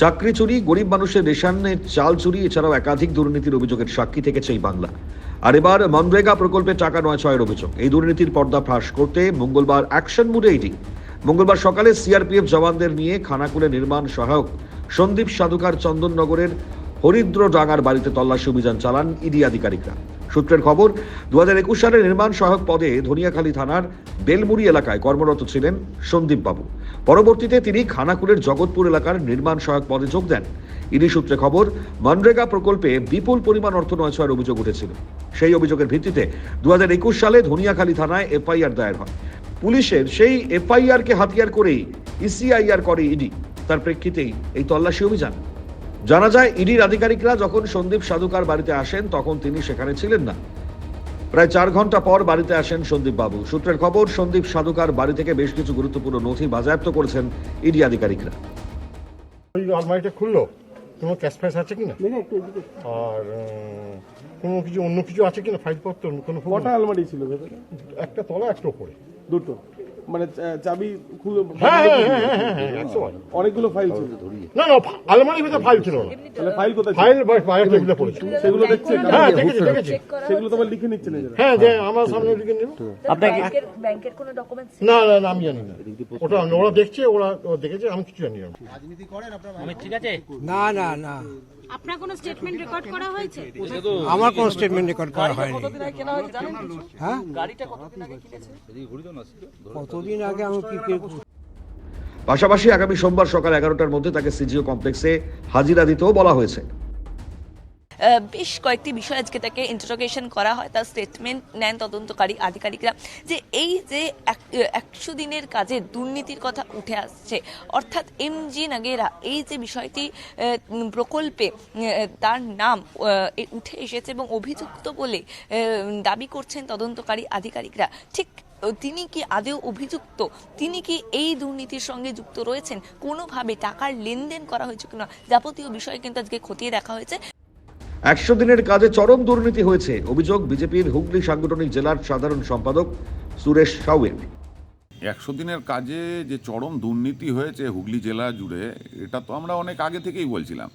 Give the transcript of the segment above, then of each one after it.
চাকরি চুরি, গরিব মানুষের রেশনের চাল চুরি, এছাড়াও একাধিক দুর্নীতির অভিযোগের সাক্ষী থেকেছে এই বাংলা। আর এবার মনরেগা প্রকল্পে টাকা নয় ছয়ের অভিযোগ। এই দুর্নীতির পর্দা ফাঁস করতে মঙ্গলবার অ্যাকশন মুডে এটি মঙ্গলবার সকালে সিআরপিএফ জওয়ানদের নিয়ে খানাকুলে নির্মাণ সহায়ক সন্দীপ সাধুকার চন্দননগরের হরিদ্র ডাঙ্গার বাড়িতে তল্লাশি অভিযান চালান ইডি আধিকারিকরা। সূত্রের খবর দু সালে নির্মাণ সহায়ক পদে ধনিয়াখালী থানার বেলমুড়ি এলাকায় কর্মরত ছিলেন সন্দীপ বাবু পরবর্তীতে তিনি খানাকুলের জগৎপুর এলাকার নির্মাণ সহায়ক পদে যোগ দেন। ইডি সূত্রে খবর, মনরেগা প্রকল্পে বিপুল পরিমাণ অর্থ নয় ছয়ের অভিযোগ উঠেছিল। সেই অভিযোগের ভিত্তিতে দু হাজার একুশ সালে ধনিয়াখালী থানায় এফআইআর দায়ের হয়। পুলিশের সেই এফআইআরকে হাতিয়ার করেই ইসিআইআর করে ইডি। তার প্রেক্ষিতেই এই তল্লাশি অভিযান জানা যায় ইডির আধিকারিকরা যখন সন্দীপ সাধুকার বাড়িতে আসেন তখন তিনি সেখানে ছিলেন না। প্রায় চার ঘণ্টা পর বাড়িতে আসেন সন্দীপ বাবু। সূত্রের খবর সন্দীপ সাধুকার বাড়ি থেকে বেশ কিছু গুরুত্বপূর্ণ নথি বাজেয়াপ্ত করেছেন ইডি আধিকারিকরা। ওই আলমারিটা খুললো? কোনো ক্যাশ ফ্যাশ আছে কিনা? আর কোনো কিছু অন্য কিছু আছে কিনা? ফাইলপত্র কোনো কটা আলমারি ছিল ভেতরে? একটা তলা একটা উপরে দুটো। মানে চাবি খুলে হ্যাঁ হ্যাঁ হ্যাঁ হ্যাঁ হ্যাঁ। অনেকগুলো ফাইল ছিল। না না আলমারির ভিতরে ফাইল ছিল না। তাহলে ফাইল কোথায়? ফাইল বাইরে টেবিলে পড়েছে। সেগুলো দেখছে হ্যাঁ দেখেছি দেখেছি। সেগুলো তোমার লিখে নিচ্ছে নিজেরা। হ্যাঁ যে আমার সামনে দিকে নিল। ব্যাংকের ব্যাংকের কোনো ডকুমেন্টস না না না আমি জানি না। ওটা ওরা দেখছে ওরা দেখেছে আমি কিছু জানি না। না না না। আপনার কোনো স্টেটমেন্ট রেকর্ড করা হয়েছে? আমার কোনো স্টেটমেন্ট রেকর্ড করা হয়নি। হ্যাঁ? কতদিন আগে আমি কি পাশাপাশি আগামী সোমবার সকাল এগারোটার মধ্যে তাকে সিজিও কমপ্লেক্সে হাজিরা দিতেও বলা হয়েছে। বেশ কয়েকটি বিষয় আজকে তাকে ইন্টারোগেশন করা হয়, তার স্টেটমেন্ট নেন তদন্তকারী আধিকারিকরা যে এই যে একশো দিনের কাজে দুর্নীতির কথা উঠে আসছে, অর্থাৎ এম জি নাগেরা এই যে বিষয়টি প্রকল্পে তার নাম উঠে এসেছে এবং অভিযুক্ত বলে দাবি করছেন তদন্তকারী আধিকারিকরা। ঠিক তিনি কি আদেও অভিযুক্ত? তিনি কি এই দুর্নীতির সঙ্গে যুক্ত রয়েছেন? কোনোভাবে টাকার লেনদেন করা হয়েছে কিনা? যাবতীয় বিষয় কিন্তু আজকে খতিয়ে দেখা হয়েছে। একশো দিনের কাজে চরম দুর্নীতি হয়েছে, অভিযোগ বিজেপির হুগলি সাংগঠনিক জেলার সাধারণ সম্পাদক সুরেশ সাউয়ের। একশো দিনের কাজে যে চরম দুর্নীতি হয়েছে হুগলি জেলা জুড়ে, এটা তো আমরা অনেক আগে থেকেই বলছিলাম।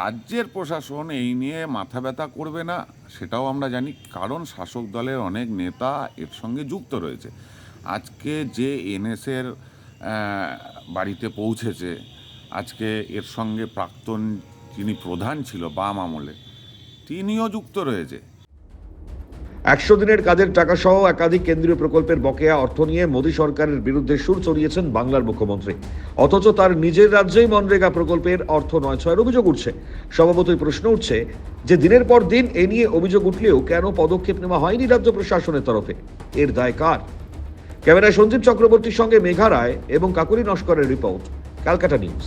রাজ্যের প্রশাসন এই নিয়ে মাথা ব্যথা করবে না, সেটাও আমরা জানি, কারণ শাসক দলের অনেক নেতা এর সঙ্গে যুক্ত রয়েছে। আজকে যে এনএসের বাড়িতে পৌঁছেছে, আজকে এর সঙ্গে প্রাক্তন যিনি প্রধান ছিল বাম আমলে তিনিও যুক্ত রয়েছে। একশো দিনের কাজের টাকা সহ একাধিক কেন্দ্রীয় প্রকল্পের বকেয়া অর্থ নিয়ে মোদী সরকারের বিরুদ্ধে সুর চড়িয়েছেন বাংলার মুখ্যমন্ত্রী। অথচ তার নিজের রাজ্যেই মনরেগা প্রকল্পের অর্থ নয় ছয়ের অভিযোগ উঠছে। স্বভাবতই প্রশ্ন উঠছে যে দিনের পর দিন এ নিয়ে অভিযোগ উঠলেও কেন পদক্ষেপ নেওয়া হয়নি রাজ্য প্রশাসনের তরফে? এর দায় কার? ক্যামেরায় সঞ্জীব চক্রবর্তীর সঙ্গে মেঘা রায় এবং কাকুরি নস্করের রিপোর্ট, ক্যালকাটা নিউজ।